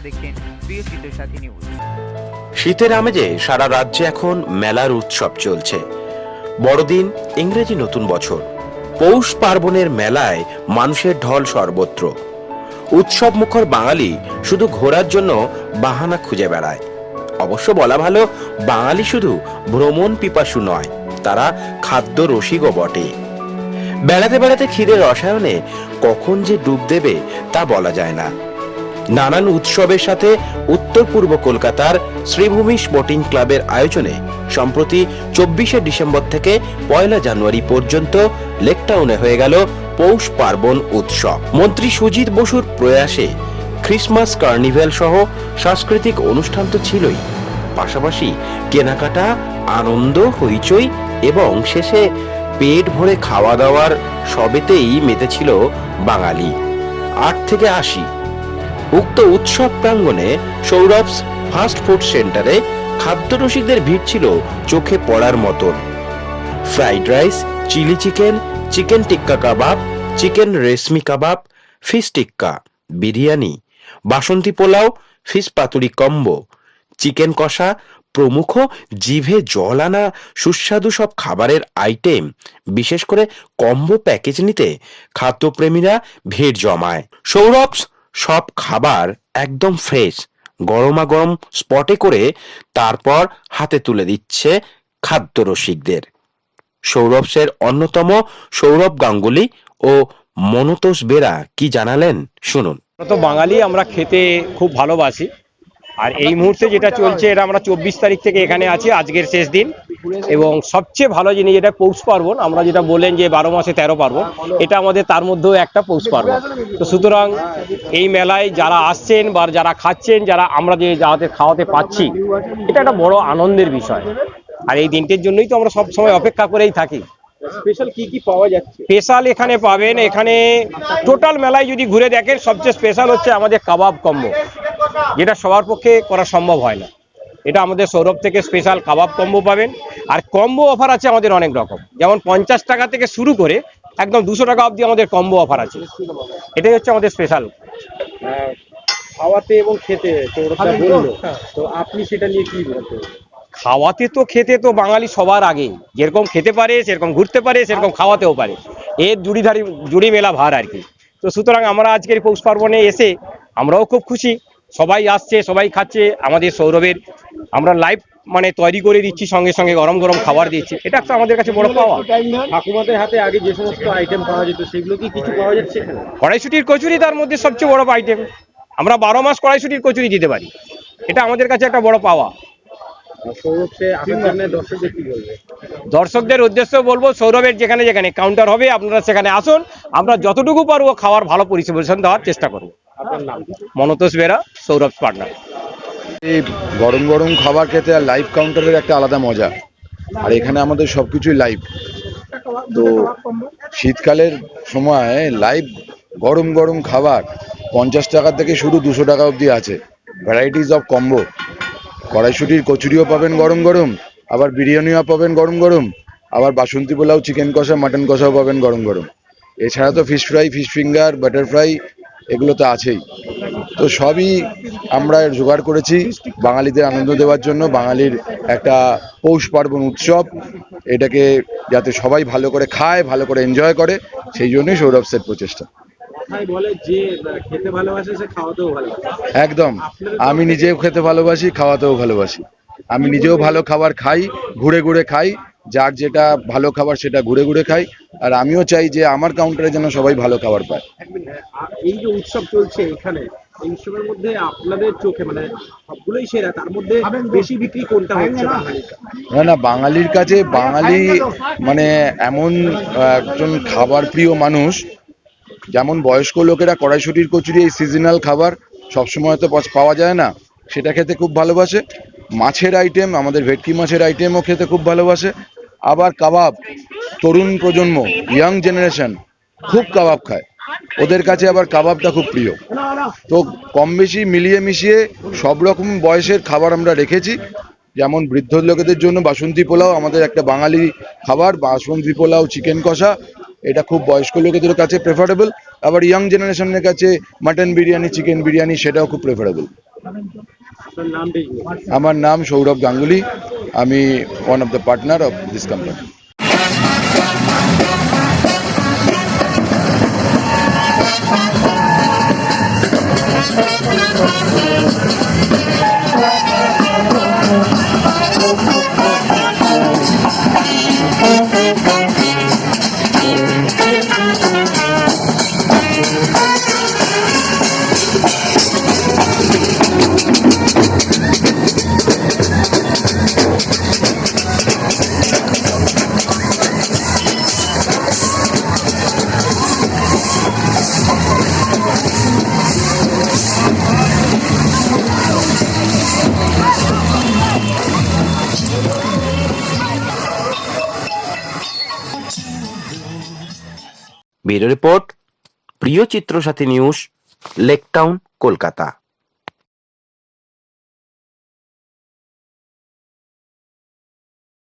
আপনারা দেখছেন প্রিয় চিত্র সাথী নিউজ শীতের আমেজে সারা রাজ্যে এখন মেলার উৎসব চলছে। বড়দিন, ইংরেজি নতুন বছর। পৌষ পার্বণের মেলায় মানুষের ঢল সর্বত্র। উৎসব মুখর বাঙালি শুধু ঘোরার জন্য বাহানা খুঁজে বেড়ায়। অবশ্য বলা ভালো, বাঙালি শুধু ভ্রমণ পিপাসু নয়, তারা খাদ্য রসিকও বটে। বেড়াতে বেড়াতে খিদের রসায়নে কখন যে ডুব দেবে তা বলা যায় না। নানান উৎসবের সাথে উত্তর পূর্ব কলকাতার শ্রীভূমি স্পোর্টিং ক্লাবের আয়োজনে সম্প্রতি চব্বিশে ডিসেম্বর থেকে পয়লা জানুয়ারি পর্যন্ত লেকটাউনে হয়ে গেল পৌষ পার্বণ উৎসব। মন্ত্রী সুজিত বসুর প্রয়াসে ক্রিসমাস কার্নিভ্যাল সহ সাংস্কৃতিক অনুষ্ঠান তো ছিলই। পাশাপাশি কেনাকাটা, আনন্দ, হইচই এবং শেষে পেট ভরে খাওয়া দাওয়ার সবেতেই মেতেছিল বাঙালি। আট থেকে আশি উক্ত উৎসব প্রাঙ্গণে সৌরভস ফাস্ট ফুড সেন্টারে খাদ্য রসিকদের ভিড় ছিল চোখে পড়ার মতন। Fried rice, chilli chicken chicken tikka kebab, chicken reshmi kebab, fish tikka, biryani, basanti pulao, fish paturi combo, chicken kosha, প্রমুখ জিভে জল আনা সুস্বাদু সব খাবারের আইটেম, বিশেষ করে কম্বো প্যাকেজ নিতে খাদ্যপ্রেমীরা ভিড় জমায়। সৌরভস সব খাবার একদম ফ্রেশ গরমা গরম স্পটে করে তারপর হাতে তুলে দিচ্ছে খাদ্য রসিকদের। সৌরভ সৌরভসের অন্যতম সৌরভ গাঙ্গুলি ও মনতোষ বেরা কি জানালেন? শুনুন। তো বাঙালি, আমরা খেতে খুব ভালোবাসি। আর এই মুহূর্তে যেটা চলছে এটা আমরা চব্বিশ তারিখ থেকে এখানে আছি আজকের শেষ দিন। এবং সবচেয়ে ভালো জিনিস যেটা পৌষ পার্বণ আমরা যেটা বললেন যে বারো মাসে তেরো পার্বণ এটা আমাদের তার মধ্যেও একটা পৌষ পার্বণ। তো সুতরাং এই মেলায় যারা আসছেন বা যারা খাচ্ছেন যারা আমরা যে যাতে খাওয়াতে পাচ্ছি এটা একটা বড় আনন্দের বিষয়। আর এই দিনটির জন্যই তো আমরা সব সময় অপেক্ষা করেই থাকি। স্পেশাল কি কি পাওয়া যাচ্ছে? স্পেশাল এখানে পাবেন এখানে টোটাল মেলায় যদি ঘুরে দেখেন সবচেয়ে স্পেশাল হচ্ছে আমাদের কাবাব কম্বো। যেটা সবার পক্ষে করা সম্ভব হয় না। এটা আমাদের সৌরভ থেকে স্পেশাল কাবাব কম্বো পাবেন। আর কম্বো অফার আছে আমাদের অনেক রকম। যেমন পঞ্চাশ টাকা থেকে শুরু করে একদম দুশো টাকা অবধি আমাদের কম্বো অফার আছে। এটাই হচ্ছে আমাদের স্পেশাল খাওয়াতে এবং খেতে তো? আপনি সেটা নিয়ে কি বলতে খাওয়াতে তো খেতে তো বাঙালি সবার আগে। যেরকম খেতে পারে সেরকম ঘুরতে পারে সেরকম খাওয়াতেও পারে। এর জুড়িধারি জুড়ি মেলা ভার আর কি। তো সুতরাং আমরা আজকের পৌষ পার্বণে এসে আমরাও খুব খুশি। সবাই আসছে সবাই খাচ্ছে আমাদের সৌরভের আমরা লাইভ মানে তৈরি করে দিচ্ছি সঙ্গে সঙ্গে গরম গরম খাবার দিচ্ছি। এটা একটা আমাদের কাছে বড় পাওয়া। ঠাকুমাদের হাতে আগে যে সমস্ত আইটেম পাওয়া যেত সেগুলো কি কিছু পাওয়া যাচ্ছে কড়াইশুটির কচুরি তার মধ্যে সবচেয়ে বড় আইটেম আমরা বারো মাস কড়াইশুটির কচুরি দিতে পারি। এটা আমাদের কাছে একটা বড় পাওয়া। দর্শকদের উদ্দেশ্য বলব সৌরভের যেখানে যেখানে কাউন্টার হবে আপনারা সেখানে আসুন। আমরা যতটুকু পারব খাওয়ার ভালো পরিবেশন দেওয়ার চেষ্টা করব। আপনার নাম? মনতোষ বেরা, সৌরভ পাটনার এই গরম গরম খাবার খেতে আর লাইভ কাউন্টারের একটা আলাদা মজা। আর এখানে আমাদের সবকিছুই লাইভ তো শীতকালের সময় লাইভ গরম গরম খাবার পঞ্চাশ টাকা থেকে শুরু দুশো টাকা অবধি আছে। ভ্যারাইটিস অফ কম্বো কড়াইশুটির কচুরিও পাবেন গরম গরম, আবার বিরিয়ানিও পাবেন গরম গরম, আবার বাসন্তী পোলাও চিকেন কষা মাটন কষাও পাবেন গরম গরম। এছাড়া তো fish fry fish finger butter fry এগুলো তো আছেই। তো সবই আমরা জোগাড় করেছি বাঙালিদের আনন্দ দেওয়ার জন্য। বাঙালির একটা পৌষ পার্বণ উৎসব এটাকে যাতে সবাই ভালো করে খায় ভালো করে এনজয় করে সেই জন্যই সৌরভ সেট প্রচেষ্টা। কথাই বলে যে আহ, খেতে ভালোবাসে সে খাওয়াতেও ভালোবাসে। একদম। আমি নিজেও খেতে ভালোবাসি খাওয়াতেও ভালোবাসি। আমি নিজেও ভালো খাবার খাই ঘুরে ঘুরে খাই যার যেটা ভালো খাবার সেটা ঘুরে ঘুরে খাই। আর আমিও চাই যে আমার কাউন্টারে যেন সবাই ভালো খাবার পায়। এই যে উৎসব চলছে এখানে এই উৎসবের মধ্যে আপনাদের চোখে মানে সবগুলোই সেরা তার মধ্যে বেশি বিক্রি কোনটা হচ্ছে? না না বাঙালির কাছে বাঙালি মানে এমন একজন খাবার প্রিয় মানুষ যেমন বয়স্ক লোকেরা কড়াইশুটির কচুরি এই সিজনাল খাবার সবসময় তো পাওয়া যায় না সেটা খেতে খুব ভালোবাসে। মাছের আইটেম আমাদের ভেটকি মাছের আইটেমও খেতে খুব ভালোবাসে। আবার কাবাব, তরুণ প্রজন্ম ইয়াং জেনারেশন খুব কাবাব খায়। ওদের কাছে আবার কাবাবটা খুব প্রিয়। তো কম বেশি মিলিয়ে মিশিয়ে সব রকম বয়সের খাবার আমরা রেখেছি। যেমন বৃদ্ধ লোকেদের জন্য বাসন্তী পোলাও, আমাদের একটা বাঙালি খাবার, বাসন্তী পোলাও চিকেন কষা। এটা খুব বয়স্ক লোকেদের কাছে প্রেফারেবল আবার ইয়াং জেনারেশনের কাছে মাটন বিরিয়ানি চিকেন বিরিয়ানি, সেটাও খুব প্রেফারেবল আমার নাম সৌরভ গাঙ্গুলি। আমি one of the partner of this company bureau report Priyo Chitrasathi news Lake Town Kolkata.